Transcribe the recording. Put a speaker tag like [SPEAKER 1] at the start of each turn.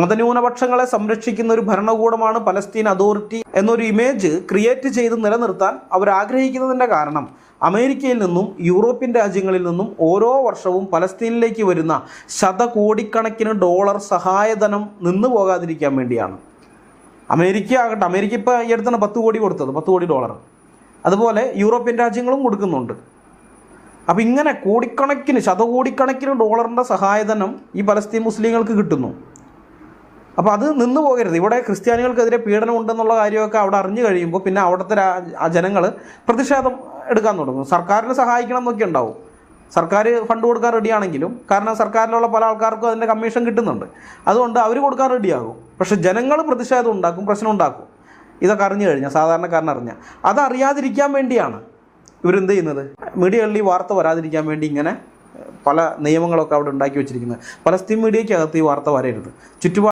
[SPEAKER 1] മതന്യൂനപക്ഷങ്ങളെ സംരക്ഷിക്കുന്ന ഒരു ഭരണകൂടമാണ് പലസ്തീൻ അതോറിറ്റി എന്നൊരു ഇമേജ് ക്രിയേറ്റ് ചെയ്ത് നിലനിർത്താൻ അവർ ആഗ്രഹിക്കുന്നതിന്റെ കാരണം അമേരിക്കയിൽ നിന്നും യൂറോപ്യൻ രാജ്യങ്ങളിൽ നിന്നും ഓരോ വർഷവും പലസ്തീനിലേക്ക് വരുന്ന ശതകോടിക്കണക്കിന് ഡോളർ സഹായധനം നിന്നു പോകാതിരിക്കാൻ വേണ്ടിയാണ്. അമേരിക്ക ആകട്ടെ അമേരിക്ക ഇപ്പോൾ ഈ അടുത്താണ് പത്ത് കോടി കൊടുത്തത് പത്ത് കോടി ഡോളർ. അതുപോലെ യൂറോപ്യൻ രാജ്യങ്ങളും കൊടുക്കുന്നുണ്ട്. അപ്പോൾ ഇങ്ങനെ കോടിക്കണക്കിന് ശതകോടിക്കണക്കിന് ഡോളറിന്റെ സഹായധനം ഈ പലസ്തീൻ മുസ്ലിങ്ങൾക്ക് കിട്ടുന്നു. അപ്പോൾ അത് നിന്ന് പോകരുത്. ഇവിടെ ക്രിസ്ത്യാനികൾക്കെതിരെ പീഡനം ഉണ്ടെന്നുള്ള കാര്യമൊക്കെ അവിടെ അറിഞ്ഞു കഴിയുമ്പോൾ പിന്നെ അവിടുത്തെ ആ ജനങ്ങൾ പ്രതിഷേധം എടുക്കാൻ തുടങ്ങും. സർക്കാരിനെ സഹായിക്കണം എന്നൊക്കെ ഉണ്ടാവും. സർക്കാർ ഫണ്ട് കൊടുക്കാൻ റെഡിയാണെങ്കിലും കാരണം സർക്കാരിലുള്ള പല ആൾക്കാർക്കും അതിന്റെ കമ്മീഷൻ കിട്ടുന്നുണ്ട്. അതുകൊണ്ട് അവർ കൊടുക്കാൻ റെഡിയാകും. പക്ഷേ ജനങ്ങൾ പ്രതിഷേധം ഉണ്ടാക്കും പ്രശ്നം ഉണ്ടാക്കും. ഇതൊക്കെ അറിഞ്ഞു കഴിഞ്ഞാൽ സാധാരണക്കാരൻ അറിഞ്ഞാൽ അതറിയാതിരിക്കാൻ വേണ്ടിയാണ് ഇവരെന്ത് ചെയ്യുന്നത്? മീഡിയകളിൽ ഈ വാർത്ത വരാതിരിക്കാൻ വേണ്ടി ഇങ്ങനെ പല നിയമങ്ങളൊക്കെ അവിടെ ഉണ്ടാക്കി വെച്ചിരിക്കുന്നത്. പലസ്തീൻ മീഡിയയ്ക്കകത്ത് ഈ വാർത്ത വരരുത്. ചുറ്റുപാട്